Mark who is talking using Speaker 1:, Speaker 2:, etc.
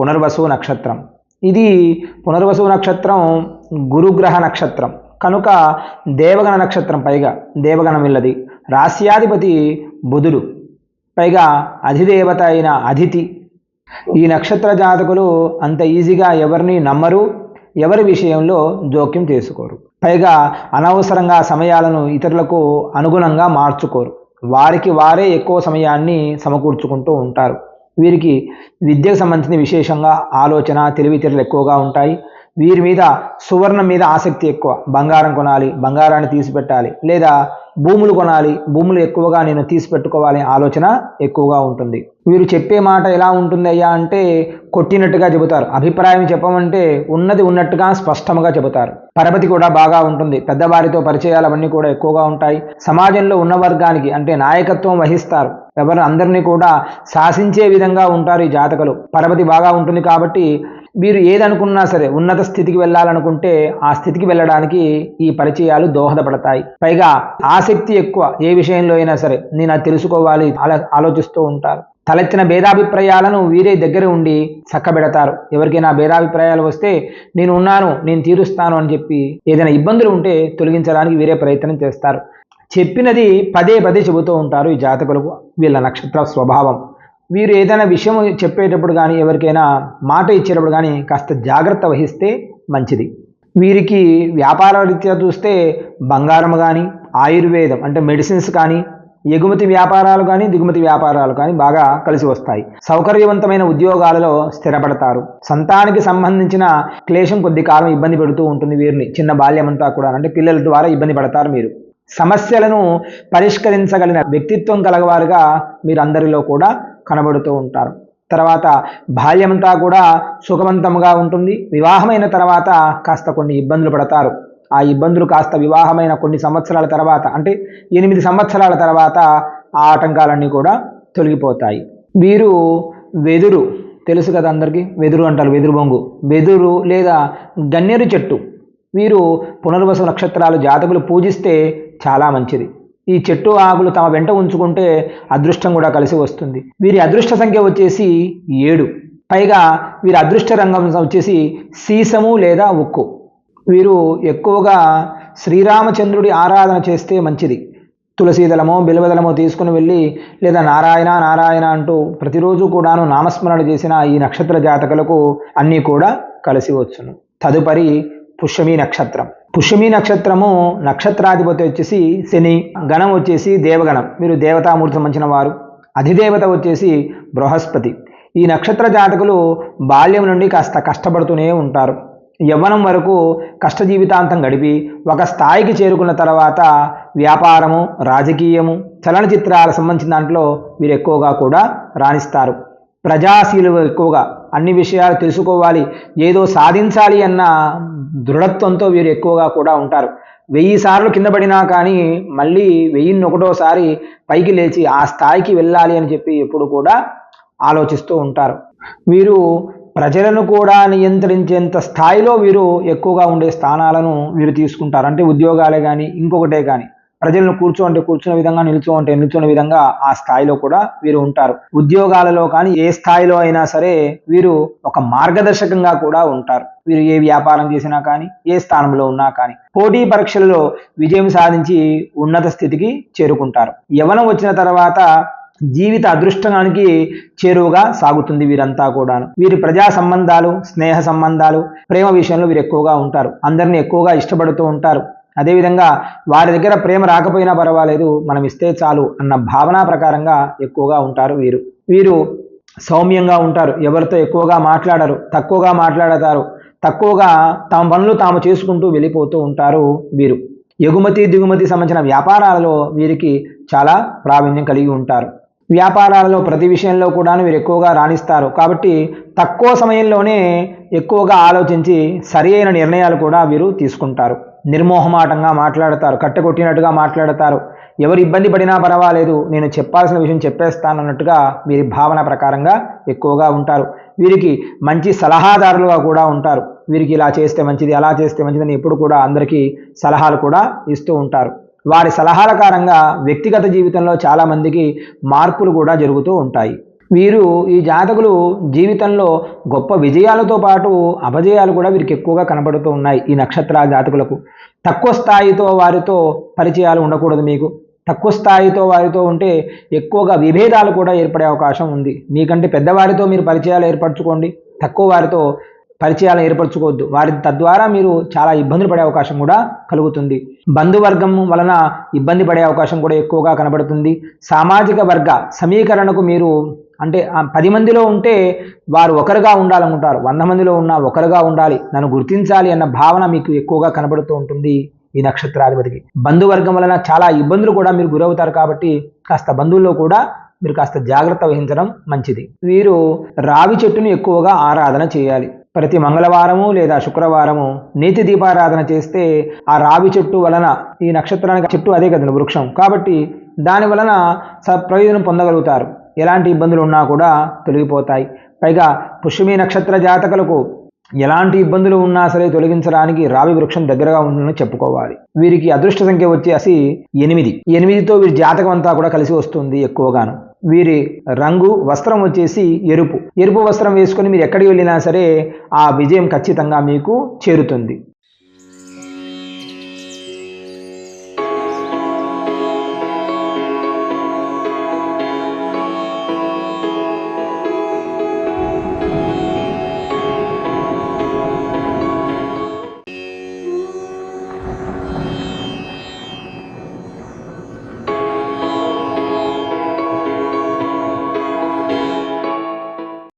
Speaker 1: పునర్వసు నక్షత్రం. ఇది పునర్వసు నక్షత్రం గురుగ్రహ నక్షత్రం. కనుక దేవగణ నక్షత్రం పైగా దేవగణం ఇల్లది. రాస్యాధిపతి బుధుడు. పైగా అధిదేవత అయిన అదితి. ఈ నక్షత్ర జాతకులు అంత ఈజీగా ఎవరిని నమ్మరు ఎవరి విషయంలో జోక్యం చేసుకోరు. పైగా అనవసరంగా సమయాలను ఇతరులకు అనుగుణంగా మార్చుకోరు. వారికి వారే ఎక్కువ సమయాన్ని సమకూర్చుకుంటూ ఉంటారు. వీరికి విద్యకు సంబంధించిన విశేషంగా ఆలోచన తెలివితేటలు ఎక్కువగా ఉంటాయి. వీరి మీద సువర్ణం మీద ఆసక్తి ఎక్కువ. బంగారం కొనాలి బంగారాన్ని తీసిపెట్టాలి. లేదా భూములు కొనాలి భూములు ఎక్కువగా నేను తీసి పెట్టుకోవాలి ఆలోచన ఎక్కువగా ఉంటుంది. వీరు చెప్పే మాట ఎలా ఉంటుంది అయ్యా అంటే కొట్టినట్టుగా చెబుతారు. అభిప్రాయం చెప్పమంటే ఉన్నది ఉన్నట్టుగా స్పష్టంగా చెబుతారు. పరపతి కూడా బాగా ఉంటుంది. పెద్దవారితో పరిచయాలు అవన్నీ కూడా ఎక్కువగా ఉంటాయి. సమాజంలో ఉన్న వర్గానికి అంటే నాయకత్వం వహిస్తారు. ఎవరు అందరినీ కూడా శాసించే విధంగా ఉంటారు ఈ జాతకలు. పరపతి బాగా ఉంటుంది కాబట్టి వీరు ఏదనుకున్నా సరే ఉన్నత స్థితికి వెళ్ళాలనుకుంటే ఆ స్థితికి వెళ్ళడానికి ఈ పరిచయాలు దోహదపడతాయి. పైగా ఆసక్తి ఎక్కువ ఏ విషయంలో అయినా సరే నేను అది తెలుసుకోవాలి ఆలోచిస్తూ ఉంటారు. తలెత్తిన భేదాభిప్రాయాలను వీరే దగ్గర ఉండి చక్కబెడతారు. ఎవరికైనా భేదాభిప్రాయాలు వస్తే నేను ఉన్నాను నేను తీరుస్తాను అని చెప్పి ఏదైనా ఇబ్బందులు ఉంటే తొలగించడానికి వీరే ప్రయత్నం చేస్తారు. చెప్పినది పదే పదే చెబుతూ ఉంటారు ఈ జాతకులకు వీళ్ళ నక్షత్ర స్వభావం. వీరు ఏదైనా విషయం చెప్పేటప్పుడు కానీ ఎవరికైనా మాట ఇచ్చేటప్పుడు కానీ కాస్త జాగ్రత్త వహిస్తే మంచిది. వీరికి వ్యాపార రీత్యా చూస్తే బంగారం కానీ ఆయుర్వేదం అంటే మెడిసిన్స్ కానీ ఎగుమతి వ్యాపారాలు కానీ దిగుమతి వ్యాపారాలు కానీ బాగా కలిసి వస్తాయి. సౌకర్యవంతమైన ఉద్యోగాలలో స్థిరపడతారు. సంతానికి సంబంధించిన క్లేశం కొద్ది కాలం ఇబ్బంది పెడుతూ ఉంటుంది వీరిని. చిన్న బాల్యమంతా కూడా అంటే పిల్లల ద్వారా ఇబ్బంది పడతారు మీరు. సమస్యలను పరిష్కరించగలిగిన వ్యక్తిత్వం కలగవారుగా మీరు అందరిలో కూడా కనబడుతూ ఉంటారు. తర్వాత బాల్యమంతా కూడా సుఖవంతంగా ఉంటుంది. వివాహమైన తర్వాత కాస్త కొన్ని ఇబ్బందులు పడతారు. ఆ ఇబ్బందులు కాస్త వివాహమైన కొన్ని సంవత్సరాల తర్వాత అంటే ఎనిమిది సంవత్సరాల తర్వాత ఆ ఆటంకాలన్నీ కూడా తొలగిపోతాయి. వీరు వెదురు తెలుసు కదా అందరికీ? వెదురు అంటారు వెదురు బొంగు. వెదురు లేదా గన్నేరు చెట్టు. వీరు పునర్వసు నక్షత్రాలు జాతకులు పూజిస్తే చాలా మంచిది. ఈ చెట్టు ఆకులు తమ వెంట ఉంచుకుంటే అదృష్టం కూడా కలిసి వస్తుంది. వీరి అదృష్ట సంఖ్య వచ్చేసి ఏడు. పైగా వీరి అదృష్ట రంగం వచ్చేసి సీసము లేదా ఉక్కు. వీరు ఎక్కువగా శ్రీరామచంద్రుడి ఆరాధన చేస్తే మంచిది. తులసీదళమో బిలవదళమో తీసుకుని వెళ్ళి లేదా నారాయణ నారాయణ అంటూ ప్రతిరోజు కూడాను నామస్మరణ చేసిన ఈ నక్షత్ర జాతకులకు అన్నీ కూడా కలిసి వచ్చును. తదుపరి పుష్యమి నక్షత్రం. పుష్యమి నక్షత్రము నక్షత్రాధిపతి వచ్చేసి శని గణం వచ్చేసి దేవగణం. మీరు దేవతామూర్తి మంచిన వారు. అధిదేవత వచ్చేసి బృహస్పతి. ఈ నక్షత్ర జాతకులు బాల్యం నుండి కాస్త కష్టపడుతూనే ఉంటారు. యవ్వనం వరకు కష్ట జీవితాంతం గడిపి ఒక స్థాయికి చేరుకున్న తర్వాత వ్యాపారము రాజకీయము చలనచిత్రాల సంబంధించిన దాంట్లో వీరు ఎక్కువగా కూడా రాణిస్తారు. ప్రజాశీలు ఎక్కువగా అన్ని విషయాలు తెలుసుకోవాలి. ఏదో సాధించాలి అన్న దృఢత్వంతో వీరు ఎక్కువగా కూడా ఉంటారు. వెయ్యి సార్లు కింద పడినా కానీ మళ్ళీ వెయ్యిన్ని ఒకటోసారి పైకి లేచి ఆ స్థాయికి వెళ్ళాలి అని చెప్పి ఎప్పుడు కూడా ఆలోచిస్తూ ఉంటారు. వీరు ప్రజలను కూడా నియంత్రించేంత స్థాయిలో వీరు ఎక్కువగా ఉండే స్థానాలను వీరు తీసుకుంటారు. అంటే ఉద్యోగాలే కానీ ఇంకొకటే కానీ ప్రజలను కూర్చోంటే కూర్చున్న విధంగా నిల్చోంటే నిల్చున్న విధంగా ఆ స్థాయిలో కూడా వీరు ఉంటారు. ఉద్యోగాలలో కానీ ఏ స్థాయిలో అయినా సరే వీరు ఒక మార్గదర్శకంగా కూడా ఉంటారు. వీరు ఏ వ్యాపారం చేసినా కానీ ఏ స్థానంలో ఉన్నా కానీ పోటీ పరీక్షలలో విజయం సాధించి ఉన్నత స్థితికి చేరుకుంటారు. యవనం వచ్చిన తర్వాత జీవిత అదృష్టానికి చేరువుగా సాగుతుంది వీరంతా కూడాను. వీరి ప్రజా సంబంధాలు స్నేహ సంబంధాలు ప్రేమ విషయంలో వీరు ఎక్కువగా ఉంటారు. అందరిని ఎక్కువగా ఇష్టపడుతూ ఉంటారు. అదేవిధంగా వారి దగ్గర ప్రేమ రాకపోయినా పర్వాలేదు మనం ఇస్తే చాలు అన్న భావన ప్రకారంగా ఎక్కువగా ఉంటారు వీరు. వీరు సౌమ్యంగా ఉంటారు ఎవరితో ఎక్కువగా మాట్లాడరు తక్కువగా మాట్లాడతారు తక్కువగా తమ పనులు తాము చేసుకుంటూ వెళ్ళిపోతూ ఉంటారు వీరు. ఎగుమతి దిగుమతి సంబంధించిన వ్యాపారాలలో వీరికి చాలా ప్రావీణ్యం కలిగి ఉంటారు. వ్యాపారాలలో ప్రతి విషయంలో కూడా వీరు ఎక్కువగా రాణిస్తారు. కాబట్టి తక్కువ సమయంలోనే ఎక్కువగా ఆలోచించి సరి అయిన నిర్ణయాలు కూడా వీరు తీసుకుంటారు. నిర్మోహమాటంగా మాట్లాడతారు కట్టెకొట్టినట్టుగా మాట్లాడతారు. ఎవరు ఇబ్బంది పడినా పర్వాలేదు నేను చెప్పాల్సిన విషయం చెప్పేస్తాను అన్నట్టుగా వీరి భావన ప్రకారంగా ఎక్కువగా ఉంటారు. వీరికి మంచి సలహాదారులుగా కూడా ఉంటారు. వీరికి ఇలా చేస్తే మంచిది అలా చేస్తే మంచిదని ఎప్పుడు కూడా అందరికీ సలహాలు కూడా ఇస్తూ ఉంటారు. వారి సలహాల కారంగా వ్యక్తిగత జీవితంలో చాలామందికి మార్పులు కూడా జరుగుతూ ఉంటాయి. వీరు ఈ జాతకులు జీవితంలో గొప్ప విజయాలతో పాటు అపజయాలు కూడా వీరికి ఎక్కువగా కనబడుతూ ఉన్నాయి ఈ నక్షత్ర జాతకులకు. తక్కువ స్థాయితో వారితో పరిచయాలు ఉండకూడదు మీకు. తక్కువ స్థాయితో వారితో ఉంటే ఎక్కువగా విభేదాలు కూడా ఏర్పడే అవకాశం ఉంది. మీకంటే పెద్దవారితో మీరు పరిచయాలు ఏర్పరచుకోండి. తక్కువ వారితో పరిచయాలు ఏర్పరచుకోవద్దు. వారి తద్వారా మీరు చాలా ఇబ్బందులు పడే అవకాశం కూడా కలుగుతుంది. బంధువర్గం వలన ఇబ్బంది పడే అవకాశం కూడా ఎక్కువగా కనబడుతుంది. సామాజిక వర్గ సమీకరణకు మీరు అంటే పది మందిలో ఉంటే వారు ఒకరుగా ఉండాలనుకుంటారు. వంద మందిలో ఉన్న ఒకరుగా ఉండాలి. నన్ను గుర్తించాలి అన్న భావన మీకు ఎక్కువగా కనబడుతూ ఉంటుంది ఈ నక్షత్రాధిపతికి. బంధువర్గం వలన చాలా ఇబ్బందులు కూడా మీరు గురవుతారు కాబట్టి కాస్త బంధువుల్లో కూడా మీరు కాస్త జాగ్రత్త వహించడం మంచిది. వీరు రావి చెట్టును ఎక్కువగా ఆరాధన చేయాలి. ప్రతి మంగళవారము లేదా శుక్రవారము నీతి దీపారాధన చేస్తే ఆ రావి చెట్టు వలన ఈ నక్షత్రానికి చెట్టు అదే కదండి వృక్షం. కాబట్టి దాని వలన ప్రయోజనం పొందగలుగుతారు. ఎలాంటి ఇబ్బందులు ఉన్నా కూడా తొలగిపోతాయి. పైగా పుష్యమి నక్షత్ర జాతకులకు ఎలాంటి ఇబ్బందులు ఉన్నా సరే తొలగించడానికి రావి వృక్షం దగ్గరగా ఉందని చెప్పుకోవాలి. వీరికి అదృష్ట సంఖ్య వచ్చేసి ఎనిమిది. ఎనిమిదితో వీరి జాతకం అంతా కూడా కలిసి వస్తుంది ఎక్కువగాను. వీరి రంగు వస్త్రం వచ్చేసి ఎరుపు. ఎరుపు వస్త్రం వేసుకొని మీరు ఎక్కడికి వెళ్ళినా సరే ఆ విజయం ఖచ్చితంగా మీకు చేరుతుంది.